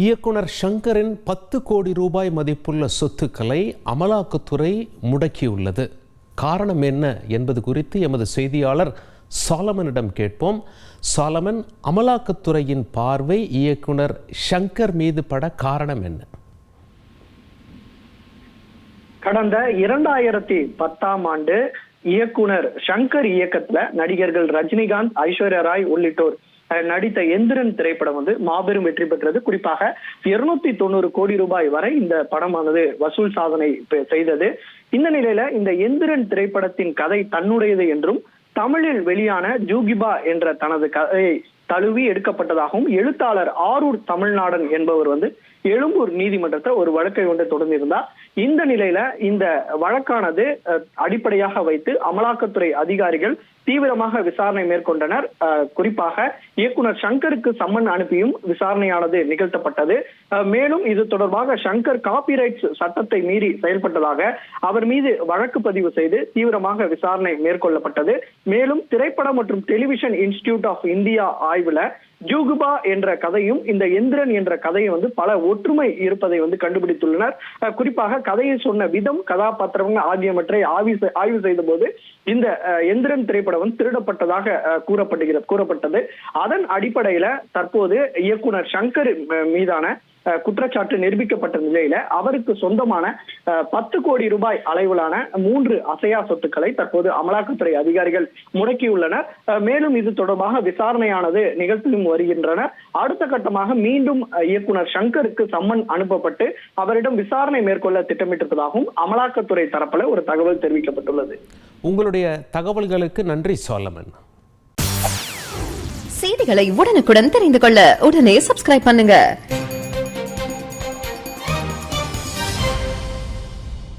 இயக்குனர் ஷங்கரின் பத்து கோடி ரூபாய் மதிப்புள்ள சொத்துக்களை அமலாக்கத்துறை முடக்கியுள்ளது. காரணம் என்ன என்பது குறித்து எமது செய்தியாளர் சாலமனிடம் கேட்போம். சாலமன் அமலாக்கத்துறையின் பார்வை இயக்குனர் ஷங்கர் மீது பட காரணம் என்ன? கடந்த இரண்டாயிரத்தி பத்தாம் ஆண்டு இயக்குனர் சங்கர் இயக்கத்துல நடிகர்கள் ரஜினிகாந்த் ஐஸ்வர்யா ராய் உள்ளிட்டோர் நடித்த எந்திரன் திரைப்படம் வந்து மாபெரும் வெற்றி பெற்றது. குறிப்பாக இருநூத்தி தொண்ணூறு கோடி ரூபாய் வரை இந்த படமானது வசூல் சாதனை செய்தது. இந்த நிலையில இந்த எந்திரன் திரைப்படத்தின் கதை தன்னுடையது என்றும் தமிழில் வெளியான ஜூகிபா என்ற தனது கதையை தழுவி எடுக்கப்பட்டதாகவும் எழுத்தாளர் ஆரூர் தமிழ்நாடன் என்பவர் வந்து எழும்பூர் நீதிமன்றத்தை ஒரு வழக்கை கொண்டு தொடர்ந்திருந்தார். இந்த நிலையில இந்த வழக்கானது அடிப்படையாக வைத்து அமலாக்கத்துறை அதிகாரிகள் தீவிரமாக விசாரணை மேற்கொண்டனர். குறிப்பாக இயக்குனர் சங்கருக்கு சம்மன் அனுப்பியும் விசாரணையானது நிகழ்த்தப்பட்டது. மேலும் இது தொடர்பாக சங்கர் காப்பிரைட்ஸ் சட்டத்தை மீறி செயல்பட்டதாக அவர் மீது வழக்கு பதிவு செய்து தீவிரமாக விசாரணை மேற்கொள்ளப்பட்டது. மேலும் திரைப்படம் மற்றும் டெலிவிஷன் இன்ஸ்டிடியூட் ஆஃப் இந்தியா ஆய்வுல ஜூகுபா என்ற கதையும் இந்த எந்திரன் என்ற கதையும் வந்து பல ஒற்றுமை இருப்பதை வந்து கண்டுபிடித்துள்ளனர். குறிப்பாக கதையை சொன்ன விதம் கதாபாத்திரங்கள் ஆகியவற்றை ஆய்வு ஆய்வு செய்த போது இந்த எந்திரன் திரைப்படம் வந்து திருடப்பட்டதாக கூறப்படுகிறது கூறப்பட்டது. அதன் அடிப்படையில தற்போது இயக்குனர் சங்கர் மீதான குற்றச்சாட்டு நிரூபிக்கப்பட்ட நிலையில அவருக்கு சொந்தமான அஹ், பத்து கோடி ரூபாய் அளவிலான மூன்று அசையா சொத்துக்களை தற்போது அமலாக்கத்துறை அதிகாரிகள் முடக்கியுள்ளனர். மேலும் இது தொடர்பாக விசாரணையானது நிகழ்த்தும் வருகின்றனர் அடுத்த கட்டமாக மீண்டும் இயக்குனர் சங்கருக்கு சம்மன் அனுப்பப்பட்டு அவரிடம் விசாரணை மேற்கொள்ள திட்டமிட்டிருப்பதாகவும் அமலாக்கத்துறை தரப்புல ஒரு தகவல் தெரிவிக்கப்பட்டுள்ளது. உங்களுடைய தகவல்களுக்கு நன்றி சாலமன் செய்திகளை உடனுக்குடன் தெரிந்து கொள்ள உடனே சப்ஸ்கிரைப் பண்ணுங்க.